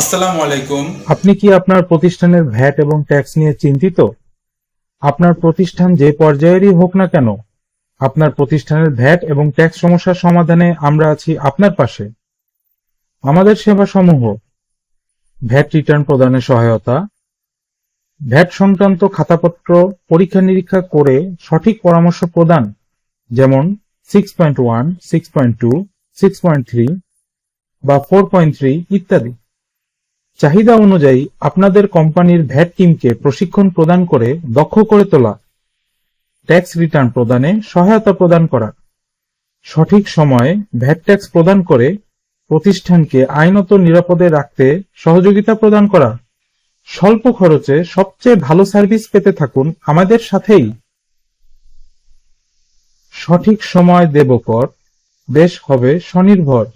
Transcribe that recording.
আসসালামু আলাইকুম। আপনি কি আপনার প্রতিষ্ঠানের ভ্যাট এবং ট্যাক্স নিয়ে চিন্তিত? আপনার প্রতিষ্ঠান যে পর্যায়েরই হোক না কেন, আপনার প্রতিষ্ঠানের ভ্যাট এবং ট্যাক্স সমস্যার সমাধানে আমরা আছি আপনার পাশে। আমাদের সেবাসমূহ, ভ্যাট রিটার্ন প্রদানে সহায়তা, ভ্যাট সংক্রান্ত খাতাপত্র পরীক্ষা নিরীক্ষা করে সঠিক পরামর্শ প্রদান, যেমন six point one six point two six point three বা ফোর পয়েন্ট থ্রি ইত্যাদি। চাহিদা অনুযায়ী আপনাদের কোম্পানির ভ্যাট টিমকে প্রশিক্ষণ প্রদান করে দক্ষ করে তোলা। ট্যাক্স রিটার্ন প্রদানে সহায়তা প্রদান করা। সঠিক সময়ে ভ্যাট ট্যাক্স প্রদান করে প্রতিষ্ঠানকে আইনত নিরাপদে রাখতে সহযোগিতা প্রদান করা। স্বল্প খরচে সবচেয়ে ভালো সার্ভিস পেতে থাকুন আমাদের সাথেই। সঠিক সময় দেব কর দেশ হবে স্বনির্ভর।